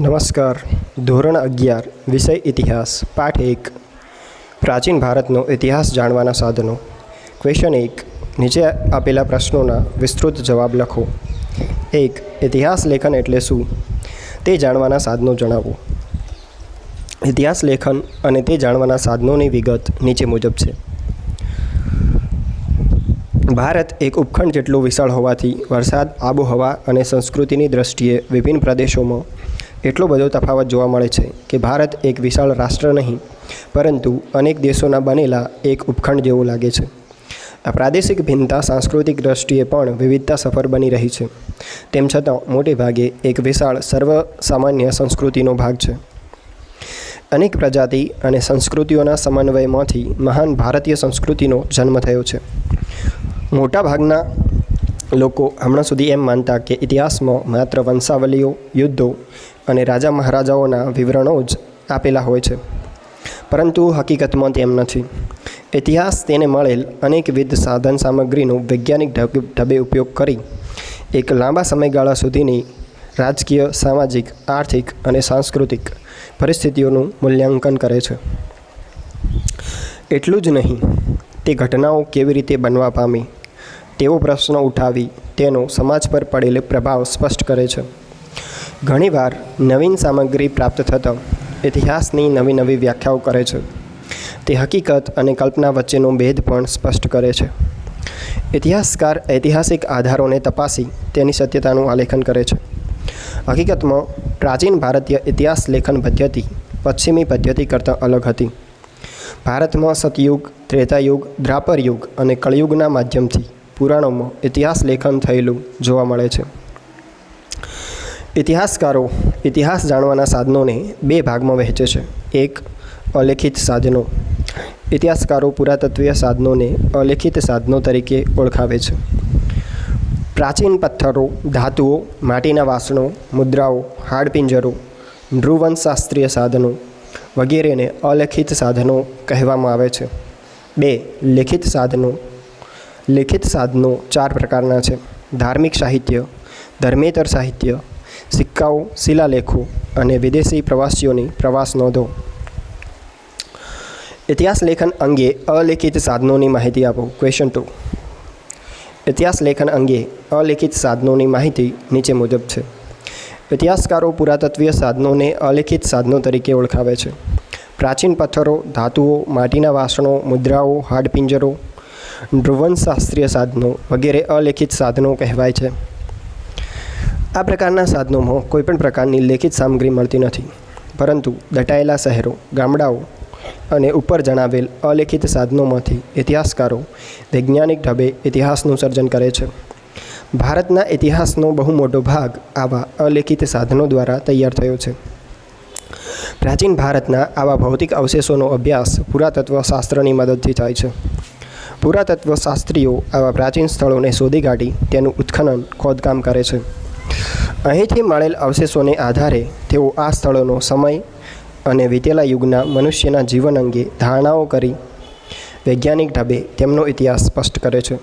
નમસ્કાર. ધોરણ અગિયાર, વિષય ઇતિહાસ, પાઠ એક. પ્રાચીન ભારતનો ઇતિહાસ જાણવાના સાધનો. ક્વેશ્ચન એક, નીચે આપેલા પ્રશ્નોના વિસ્તૃત જવાબ લખો. એક, ઇતિહાસ લેખન એટલે શું? તે જાણવાના સાધનો જણાવો. ઇતિહાસ લેખન અને તે જાણવાના સાધનોની વિગત નીચે મુજબ છે. ભારત એક ઉપખંડ જેટલું વિશાળ હોવાથી વરસાદ, આબોહવા અને સંસ્કૃતિની દ્રષ્ટિએ વિભિન્ન પ્રદેશોમાં એટલો બધો તફાવત જોવા મળે છે કે ભારત એક વિશાળ રાષ્ટ્ર નહીં, પરંતુ અનેક દેશોના બનેલા એક ઉપખંડ જેવું લાગે છે. આ પ્રાદેશિક ભિન્નતા સાંસ્કૃતિક દ્રષ્ટિએ પણ વિવિધતા સફર બની રહી છે. તેમ છતાં, મોટે ભાગે એક વિશાળ સર્વ સામાન્ય સંસ્કૃતિનો ભાગ છે. અનેક પ્રજાતિ અને સંસ્કૃતિઓના સમન્વયમાંથી મહાન ભારતીય સંસ્કૃતિનો જન્મ થયો છે. મોટાભાગના લોકો હમણાં સુધી એમ માનતા કે ઇતિહાસમાં માત્ર વંશાવલીઓ, યુદ્ધો અને રાજા મહારાજાઓના વિવરણો જ આપેલા હોય છે. પરંતુ હકીકતમાં તેમ નથી. ઇતિહાસ તેને મળેલ અનેકવિધ સાધન સામગ્રીનો વૈજ્ઞાનિક ઢબ- ઉપયોગ કરી એક લાંબા સમયગાળા સુધીની રાજકીય, સામાજિક, આર્થિક અને સાંસ્કૃતિક પરિસ્થિતિઓનું મૂલ્યાંકન કરે છે. એટલું જ નહીં, તે ઘટનાઓ કેવી રીતે બનવા પામી? તેવો પ્રશ્ન ઉઠાવી તેનો સમાજ પર પડેલો પ્રભાવ સ્પષ્ટ કરે છે. ઘણીવાર નવીન સામગ્રી પ્રાપ્ત થતાં ઇતિહાસની નવી નવી વ્યાખ્યાઓ કરે છે. તે હકીકત અને કલ્પના વચ્ચેનો ભેદ પણ સ્પષ્ટ કરે છે. ઇતિહાસકાર ઐતિહાસિક આધારોને તપાસી તેની સત્યતાનું આલેખન કરે છે. હકીકતમાં પ્રાચીન ભારતીય ઇતિહાસ લેખન પદ્ધતિ પશ્ચિમી પદ્ધતિ કરતાં અલગ હતી. ભારતમાં સતયુગ, ત્રેતાયુગ દ્રાપર યુગ અને કળયુગના માધ્યમથી પુરાણોમાં ઇતિહાસ લેખન થયેલું જોવા મળે છે. ઇતિહાસકારો ઇતિહાસ જાણવાના સાધનોને બે ભાગમાં વહેંચે છે. એક, અલેખિત સાધનો. ઇતિહાસકારો પુરાતત્વીય સાધનોને અલેખિત સાધનો તરીકે ઓળખાવે છે. પ્રાચીન પથ્થરો, ધાતુઓ, માટીના વાસણો, મુદ્રાઓ, હાડપિંજરો, નૃવંશશાસ્ત્રીય સાધનો વગેરેને અલેખિત સાધનો કહેવામાં આવે છે. બે, લેખિત સાધનો લેખિત સાધનો ચાર પ્રકારના છે. ધાર્મિક સાહિત્ય, ધર્મેતર સાહિત્ય, સિક્કાઓ, શિલાલેખો અને વિદેશી પ્રવાસીઓની પ્રવાસ નોંધો. ઇતિહાસ લેખન અંગે અલેખિત સાધનોની માહિતી આપો. ક્વેશ્ચન ટુ ઇતિહાસ લેખન અંગે અલેખિત સાધનોની માહિતી નીચે મુજબ છે. ઇતિહાસકારો પુરાતત્વીય સાધનોને અલેખિત સાધનો તરીકે ઓળખાવે છે. પ્રાચીન પથ્થરો, ધાતુઓ, માટીના વાસણો, મુદ્રાઓ, હાડપિંજરો નૃવંશશાસ્ત્રીય સાધનો વગેરે અલેખિત સાધનો કહેવાય છે. આ પ્રકારના સાધનોમાં કોઈપણ પ્રકારની લેખિત સામગ્રી મળતી નથી. પરંતુ દટાયેલા શહેરો, ગામડાઓ અને ઉપર જણાવેલ અલેખિત સાધનોમાંથી ઇતિહાસકારો વૈજ્ઞાનિક ઢબે ઇતિહાસનું સર્જન કરે છે. ભારતના ઇતિહાસનો બહુ મોટો ભાગ આવા અલેખિત સાધનો દ્વારા તૈયાર થયો છે. પ્રાચીન ભારતના આવા ભૌતિક અવશેષોનો અભ્યાસ પુરાતત્વ શાસ્ત્રની મદદથી થાય છે. પુરાતત્વ શાસ્ત્રીઓ આવા પ્રાચીન સ્થળોને શોધી કાઢી તેનું ઉત્ખનન, ખોદકામ કરે છે. અહીંથી મળેલ અવશેષોને આધારે તેઓ આ સ્થળોનો સમય અને વીતેલા યુગના મનુષ્યના જીવન અંગે ધારણાઓ કરી વૈજ્ઞાનિક ઢબે તેમનો ઇતિહાસ સ્પષ્ટ કરે છે.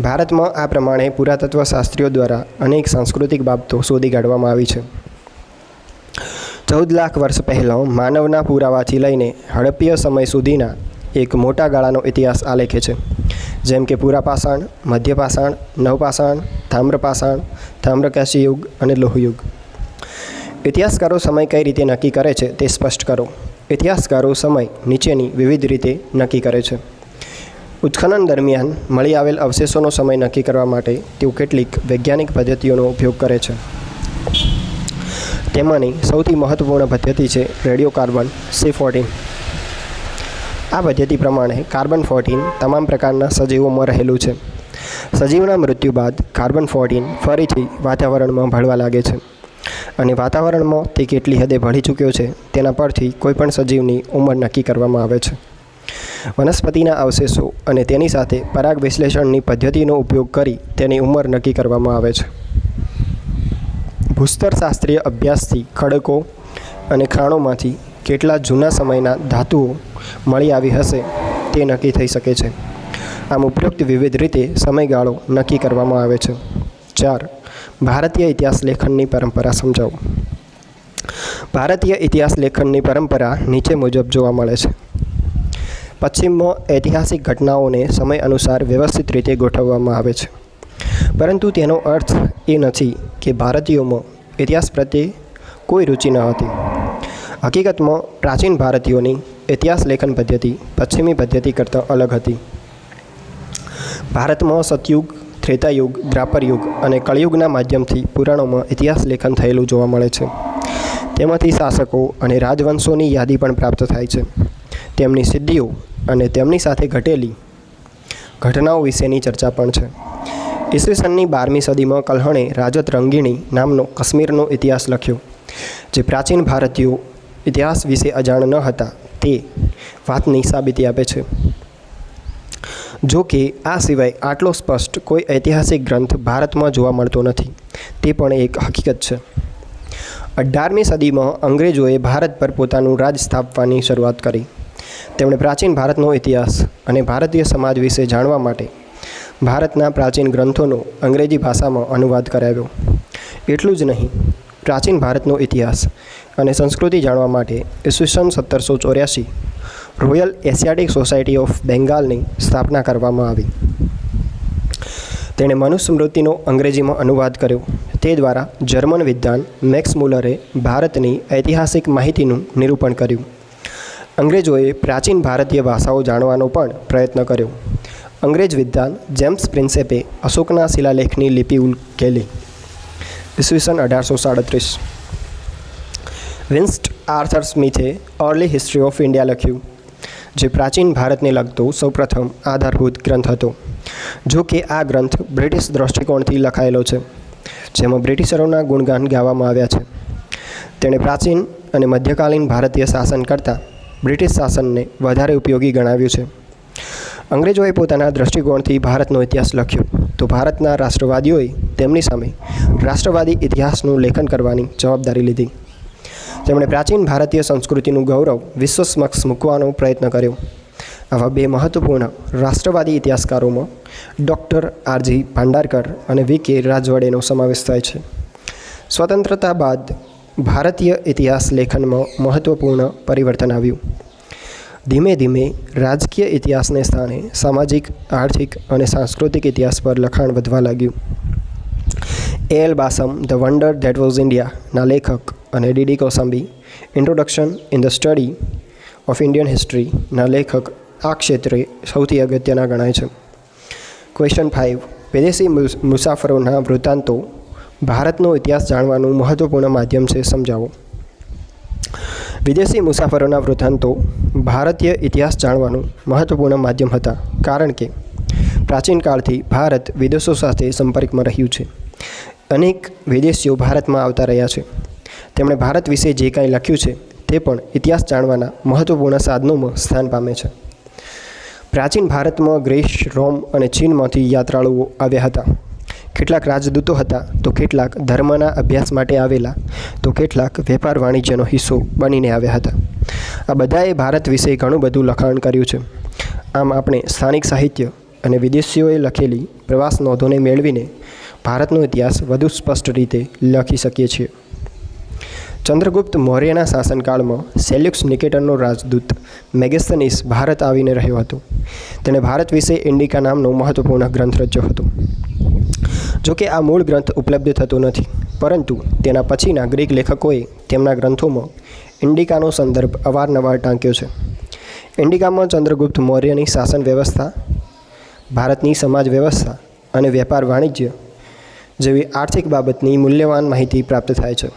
ભારતમાં આ પ્રમાણે પુરાતત્વ શાસ્ત્રીઓ દ્વારા અનેક સાંસ્કૃતિક બાબતો શોધી કાઢવામાં આવી છે. ચૌદ લાખ વર્ષ પહેલાં માનવના પુરાવાથી લઈને હડપ્પીય સમય સુધીના એક મોટા ગાળાનો ઇતિહાસ આલેખે છે. જેમ કે પુરાપાષાણ મધ્યપાષાણ નવપાષાણ તામ્રપાષાણ તામ્રકાશી યુગ અને લોહયુગ. ઇતિહાસકારો સમય કઈ રીતે નક્કી કરે છે તે સ્પષ્ટ કરો. ઇતિહાસકારો સમય નીચેની વિવિધ રીતે નક્કી કરે છે. ઉત્ખનન દરમિયાન મળી આવેલ અવશેષોનો સમય નક્કી કરવા માટે તેઓ કેટલીક વૈજ્ઞાનિક પદ્ધતિઓનો ઉપયોગ કરે છે. તેમાંની સૌથી મહત્વપૂર્ણ પદ્ધતિ છે રેડિયો કાર્બન સી ફોર્ટીન આ પદ્ધતિ પ્રમાણે કાર્બન ફોર્ટીન તમામ પ્રકારના સજીવોમાં રહેલું છે. સજીવના મૃત્યુ બાદ કાર્બન ફોર્ટીન ફરીથી વાતાવરણમાં ભળવા લાગે છે. અને વાતાવરણમાં તે કેટલી હદે ભળી ચૂક્યો છે તેના પરથી કોઈપણ સજીવની ઉંમર નક્કી કરવામાં આવે છે. વનસ્પતિના અવશેષો અને તેની સાથે પરાગ વિશ્લેષણની પદ્ધતિનો ઉપયોગ કરી તેની ઉંમર નક્કી કરવામાં આવે છે. ભૂસ્તરશાસ્ત્રીય અભ્યાસથી ખડકો અને ખાણોમાંથી કેટલા જૂના સમયના ધાતુઓ મળી આવી હશે તે નક્કી થઈ શકે છે. આમ ઉપરોક્ત વિવિધ રીતે સમયગાળો નક્કી કરવામાં આવે છે. ચાર, ભારતીય ઇતિહાસ લેખનની પરંપરા સમજાવો. ભારતીય ઇતિહાસ લેખનની પરંપરા નીચે મુજબ જોવા મળે છે. પશ્ચિમમાં ઐતિહાસિક ઘટનાઓને સમય અનુસાર વ્યવસ્થિત રીતે ગોઠવવામાં આવે છે. પરંતુ તેનો અર્થ એ નથી કે ભારતીયોમાં ઇતિહાસ પ્રત્યે કોઈ રુચિ ન હતી. હકીકતમાં પ્રાચીન ભારતીયોની ઇતિહાસ લેખન પદ્ધતિ પશ્ચિમી પદ્ધતિ કરતાં અલગ હતી. ભારતમાં સતયુગ, ત્રેતાયુગ, દ્રાપરયુગ અને કળિયુગના માધ્યમથી પુરાણોમાં ઇતિહાસ લેખન થયેલું જોવા મળે છે. તેમાંથી શાસકો અને રાજવંશોની યાદી પણ પ્રાપ્ત થાય છે. તેમની સિદ્ધિઓ અને તેમની સાથે ઘટેલી ઘટનાઓ વિશેની ચર્ચા પણ છે. ઈસવીસનની બારમી સદીમાં કલ્હણે રાજત રંગીણી નામનો કાશ્મીરનો ઇતિહાસ લખ્યો, જે પ્રાચીન ભારતીયો ઇતિહાસ વિશે અજાણ ન હતા, તે વાતની સાબિતી આપે છે. જો કે, આ સિવાય આટલો સ્પષ્ટ કોઈ ઐતિહાસિક ગ્રંથ ભારતમાં જોવા મળતો નથી, તે પણ એક હકીકત છે. અઢારમી સદીમાં અંગ્રેજોએ ભારત પર પોતાનું રાજ સ્થાપવાની શરૂઆત કરી. તેમણે પ્રાચીન ભારતનો ઇતિહાસ અને ભારતીય સમાજ વિશે જાણવા માટે ભારતના પ્રાચીન ગ્રંથોનો અંગ્રેજી ભાષામાં અનુવાદ કરાવ્યો. એટલું જ નહીં, પ્રાચીન ભારતનો ઇતિહાસ અને સંસ્કૃતિ જાણવા માટે ઈસવીસન સત્તરસો ચોર્યાસી રોયલ એશિયાટિક સોસાયટી ઓફ બેંગાલની સ્થાપના કરવામાં આવી. તેણે મનુસ્મૃતિનો અંગ્રેજીમાં અનુવાદ કર્યો. તે દ્વારા જર્મન વિદ્વાન મેક્સ મુલરે ભારતની ઐતિહાસિક માહિતીનું નિરૂપણ કર્યું. અંગ્રેજોએ પ્રાચીન ભારતીય ભાષાઓ જાણવાનો પણ પ્રયત્ન કર્યો. અંગ્રેજ વિદ્વાન જેમ્સ પ્રિન્સેપે અશોકના શિલાલેખની લિપિ ઉકેલી. ઈસવીસન અઢારસો સાડત્રીસ. વિન્સ્ટ આર્થર સ્મિથે અર્લી હિસ્ટ્રી ઓફ ઇન્ડિયા લખ્યું, જે પ્રાચીન ભારતને લગતો સૌપ્રથમ આધારભૂત ગ્રંથ હતો, જો કે આ ગ્રંથ બ્રિટિશ દ્રષ્ટિકોણથી લખાયેલો છે, જેમાં બ્રિટિશરોના ગુણગાન ગાવામાં આવ્યા છે. તેણે પ્રાચીન અને મધ્યકાલીન ભારતીય શાસન કરતાં બ્રિટિશ શાસનને વધારે ઉપયોગી ગણાવ્યું છે. અંગ્રેજોએ પોતાના દ્રષ્ટિકોણથી ભારતનો ઇતિહાસ લખ્યો, તો ભારતના રાષ્ટ્રવાદીઓએ તેમની સામે રાષ્ટ્રવાદી ઇતિહાસનું લેખન કરવાની જવાબદારી લીધી. તેમણે પ્રાચીન ભારતીય સંસ્કૃતિનું ગૌરવ વિશ્વ સમક્ષ મૂકવાનો પ્રયત્ન કર્યો. આવા બે મહત્વપૂર્ણ રાષ્ટ્રવાદી ઇતિહાસકારોમાં ડૉક્ટર આરજી ભાંડારકર અને વી કે રાજવાડેનો સમાવેશ થાય છે. સ્વતંત્રતા બાદ ભારતીય ઇતિહાસ લેખનમાં મહત્વપૂર્ણ પરિવર્તન આવ્યું. ધીમે ધીમે રાજકીય ઇતિહાસને સ્થાને સામાજિક, આર્થિક અને સાંસ્કૃતિક ઇતિહાસ પર લખાણ વધવા લાગ્યું. A L Basham the wonder that was ઇન્ડિયાના લેખક અને DD Kosambi introduction in the study of Indian હિસ્ટ્રીના લેખક આ ક્ષેત્રે સૌથી અગત્યના ગણાય છે. ક્વેશ્ચન ફાઇવ વિદેશી મુસાફરોના વૃત્તાંતો ભારતનો ઇતિહાસ જાણવાનું મહત્વપૂર્ણ માધ્યમ છે, સમજાવો. વિદેશી મુસાફરોના વૃત્તાંતો ભારતીય ઇતિહાસ જાણવાનું મહત્વપૂર્ણ માધ્યમ હતા, કારણ કે પ્રાચીન કાળથી ભારત વિદેશો સાથે સંપર્કમાં રહ્યું છે. અનેક વિદેશીઓ ભારતમાં આવતા રહ્યા છે. તેમણે ભારત વિશે જે કાંઈ લખ્યું છે તે પણ ઇતિહાસ જાણવાના મહત્વપૂર્ણ સાધનોમાં સ્થાન પામે છે. પ્રાચીન ભારતમાં ગ્રીસ, રોમ અને ચીનમાંથી યાત્રાળુઓ આવ્યા હતા. કેટલાક રાજદૂતો હતા તો કેટલાક ધર્મના અભ્યાસ માટે આવેલા, તો કેટલાક વેપાર વાણિજ્યનો હિસ્સો બનીને આવ્યા હતા. આ બધાએ ભારત વિશે ઘણું બધું લખાણ કર્યું છે. આમ આપણે સ્થાનિક સાહિત્ય અને વિદેશીઓએ લખેલી પ્રવાસ નોંધોને મેળવીને ભારતનો ઇતિહાસ વધુ સ્પષ્ટ રીતે લખી શકીએ છીએ. ચંદ્રગુપ્ત મૌર્યના શાસનકાળમાં સેલ્યુક્સ નિકેટરનો રાજદૂત મેગેસ્તનીસ ભારત આવીને રહ્યો હતો. તેણે ભારત વિશે ઇન્ડિકા નામનો મહત્વપૂર્ણ ગ્રંથ રચ્યો હતો. જોકે આ મૂળ ગ્રંથ ઉપલબ્ધ થતો નથી, પરંતુ તેના પછીના ગ્રીક લેખકોએ તેમના ગ્રંથોમાં ઇન્ડિકાનો સંદર્ભ અવારનવાર ટાંક્યો છે. ઇન્ડિકામાં ચંદ્રગુપ્ત મૌર્યની શાસન વ્યવસ્થા, ભારતની સમાજ વ્યવસ્થા અને વેપાર વાણિજ્ય જેવી આર્થિક બાબતની મૂલ્યવાન માહિતી પ્રાપ્ત થાય છે.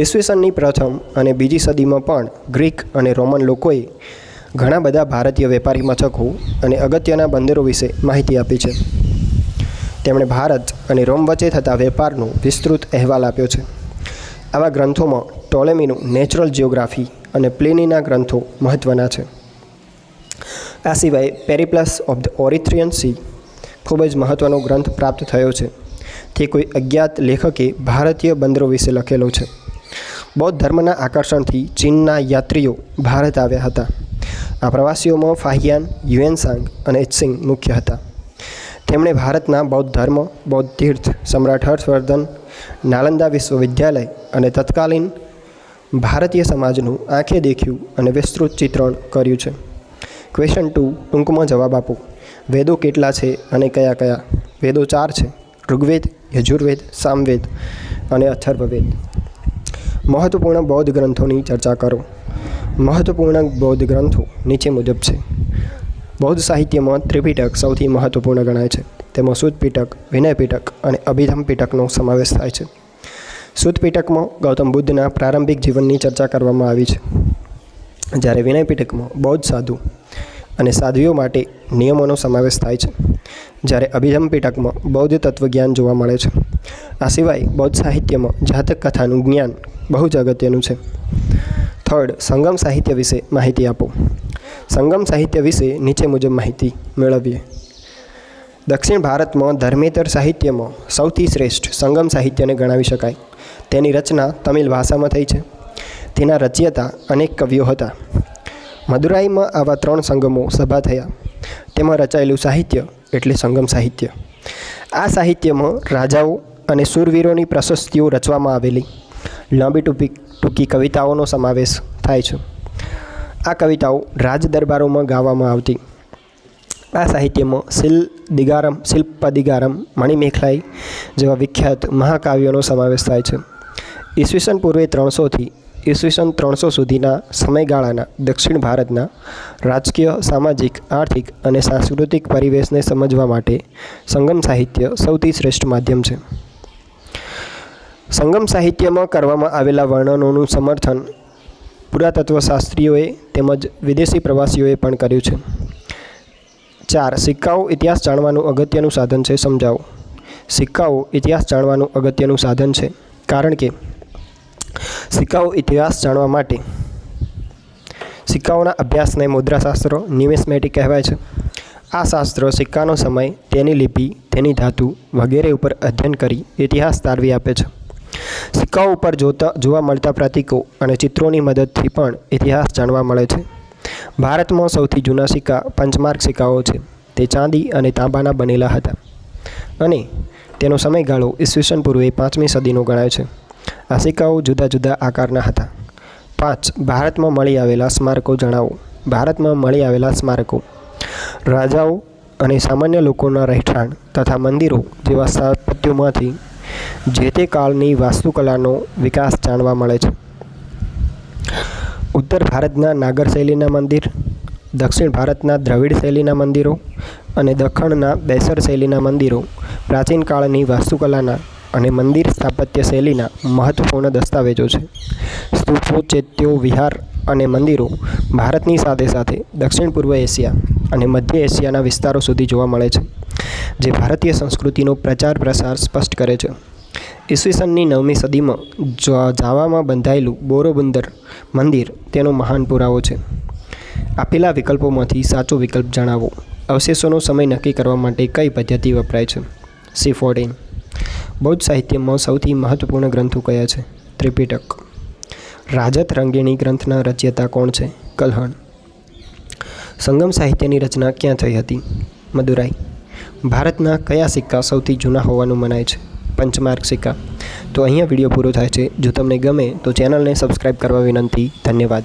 ઈસવીસનની પ્રથમ અને બીજી સદીમાં પણ ગ્રીક અને રોમન લોકોએ ઘણા બધા ભારતીય વેપારી મથકો અને અગત્યના બંદરો વિશે માહિતી આપી છે. તેમણે ભારત અને રોમ વચ્ચે થતા વેપારનો વિસ્તૃત અહેવાલ આપ્યો છે. આવા ગ્રંથોમાં ટોલેમીનું નેચરલ જિયોગ્રાફી અને પ્લેનીના ગ્રંથો મહત્ત્વના છે. આ સિવાય Periplus of the Erythraean Sea ખૂબ જ મહત્ત્વનો ગ્રંથ પ્રાપ્ત થયો છે. તે કોઈ અજ્ઞાત લેખકે ભારતીય બંદરો વિશે લખેલો છે. બૌદ્ધ ધર્મના આકર્ષણથી ચીનના યાત્રીઓ ભારત આવ્યા હતા. આ પ્રવાસીઓમાં ફાહિયાન યુએનસાંગ અને ઇત્સિંગ મુખ્ય હતા. તેમણે ભારતના બૌદ્ધ ધર્મ, બૌદ્ધ તીર્થ, સમ્રાટ હર્ષવર્ધન, નાલંદા વિશ્વવિદ્યાલય અને તત્કાલીન ભારતીય સમાજનું આંખે દેખ્યું અને વિસ્તૃત ચિત્રણ કર્યું છે. ક્વેશ્ચન ટુ ટૂંકમાં જવાબ આપો. વેદો કેટલા છે અને કયા કયા? વેદો ચાર છે. ઋગ્વેદ, યજુર્વેદ, સામવેદ અને અથર્વવેદ. મહત્વપૂર્ણ બૌદ્ધ ગ્રંથોની ચર્ચા કરો. મહત્વપૂર્ણ બૌદ્ધ ગ્રંથો નીચે મુજબ છે. બૌદ્ધ સાહિત્યમાં ત્રિપિટક સૌથી મહત્વપૂર્ણ ગણાય છે. તેમાં સુદપીટક પીટક વિનય પીટક અને અભિધમ પીટકનો સમાવેશ થાય છે. શુદ્ધ પીટકમાં ગૌતમ બુદ્ધના પ્રારંભિક જીવનની ચર્ચા કરવામાં આવી છે. જ્યારે વિનય પીટકમાં બૌદ્ધ સાધુ અને સાધ્વીઓ માટે નિયમોનો સમાવેશ થાય છે. જ્યારે અભિધમ પીટકમાં બૌદ્ધ તત્વજ્ઞાન જોવા મળે છે. આ સિવાય બૌદ્ધ સાહિત્યમાં જાતક કથાનું જ્ઞાન બહુ જ અગત્યનું છે. થર્ડ સંગમ સાહિત્ય વિશે માહિતી આપો. સંગમ સાહિત્ય વિશે નીચે મુજબ માહિતી મેળવીએ. દક્ષિણ ભારતમાં ધર્મેતર સાહિત્યમાં સૌથી શ્રેષ્ઠ સંગમ સાહિત્યને ગણાવી શકાય. તેની રચના તમિલ ભાષામાં થઈ છે. તેના રચયતા અનેક કવિઓ હતા. મદુરાઈમાં આવા ત્રણ સંગમો સભા થયા. તેમાં રચાયેલું સાહિત્ય એટલે સંગમ સાહિત્ય. આ સાહિત્યમાં રાજાઓ અને શૂરવીરોની પ્રશસ્તિઓ રચવામાં આવેલી. લાંબી ટૂંકી ટૂંકી કવિતાઓનો સમાવેશ થાય છે. આ કવિતાઓ રાજદરબારોમાં ગાવામાં આવતી. આ સાહિત્યમાં શિલ દિગારમ, શિલ્પદિગારમ, મણિમેખલાઈ જેવા વિખ્યાત મહાકાવ્યોનો સમાવેશ થાય છે. ઈસવીસન પૂર્વે ત્રણસોથી, ઈસવીસન ત્રણસો સુધીના સમયગાળાના દક્ષિણ ભારતના રાજકીય, સામાજિક, આર્થિક અને સાંસ્કૃતિક પરિવેશને સમજવા માટે સંગમ સાહિત્ય સૌથી શ્રેષ્ઠ માધ્યમ છે. સંગમ સાહિત્યમાં કરવામાં આવેલા વર્ણનોનું સમર્થન પુરાતત્વશાસ્ત્રીઓએ તેમજ વિદેશી પ્રવાસીઓએ પણ કર્યું છે. ચાર, સિક્કાઓ ઇતિહાસ જાણવાનું અગત્યનું સાધન છે, સમજાવો. સિક્કાઓ ઇતિહાસ જાણવાનું અગત્યનું સાધન છે, કારણ કે સિક્કાઓ ઇતિહાસ જાણવા માટે સિક્કાઓના અભ્યાસને મુદ્રાશાસ્ત્ર ન્યુમેસ્મેટિક કહેવાય છે. આ શાસ્ત્ર સિક્કાનો સમય, તેની લિપિ, તેની ધાતુ વગેરે ઉપર અધ્યયન કરી ઇતિહાસ તારવી આપે છે. સિક્કાઓ ઉપર જોતા, જોવા મળતા પ્રતીકો અને ચિત્રોની મદદથી પણ ઇતિહાસ જાણવા મળે છે. ભારતમાં સૌથી જૂના સિક્કા પંચમાર્ક સિક્કાઓ છે. તે ચાંદી અને તાંબાના બનેલા હતા. અને તેનો સમયગાળો ઈસવીસન પૂર્વે પાંચમી સદીનો ગણાય છે. આ સિક્કાઓ જુદા જુદા આકારના હતા. પાંચ, ભારતમાં મળી આવેલા સ્મારકો જણાવો. ભારતમાં મળી આવેલા સ્મારકો. રાજાઓ અને સામાન્ય લોકોના રહેઠાણ તથા મંદિરો જેવા સ્થાપત્યોમાંથી જે તે કાળની વાસ્તુકલાનો વિકાસ જાણવા મળે છે. ઉત્તર ભારતના નાગર શૈલીના મંદિર, દક્ષિણ ભારતના દ્રવિડ શૈલીના મંદિરો અને દખણના બેસર શૈલીના મંદિરો પ્રાચીન કાળની વાસ્તુકલાના અને મંદિર સ્થાપત્ય શૈલીના મહત્વપૂર્ણ દસ્તાવેજો છે. સ્તૂપો ચેત્યો, વિહાર અને મંદિરો ભારતની સાથે સાથે દક્ષિણ પૂર્વ એશિયા અને મધ્ય એશિયાના વિસ્તારો સુધી જોવા મળે છે. જે ભારતીય સંસ્કૃતિનો પ્રચાર પ્રસાર સ્પષ્ટ કરે છે. ઈસવીસનની નવમી સદીમાં જાવામાં બંધાયેલું બોરોબંદર મંદિર તેનો મહાન પુરાવો છે. આપેલા વિકલ્પોમાંથી સાચો વિકલ્પ જણાવો. અવશેષોનો સમય નક્કી કરવા માટે કઈ પદ્ધતિ વપરાય છે? C fourteen. બૌદ્ધ સાહિત્યમાં સૌથી મહત્વપૂર્ણ ગ્રંથો કયા છે? ત્રિપિટક. રાજત રંગીણી ગ્રંથના રચયતા કોણ છે? કલ્હણ. સંગમ સાહિત્યની રચના ક્યાં થઈ હતી? મદુરાઈ. ભારતના કયા સિક્કા સૌથી જૂના હોવાનું મનાય છે? પંચમાર્ક સિક્કા. તો અહીંયા વીડિયો પૂરો થાય છે. જો તમને ગમે તો ચેનલને સબસ્ક્રાઈબ કરવા વિનંતી. ધન્યવાદ.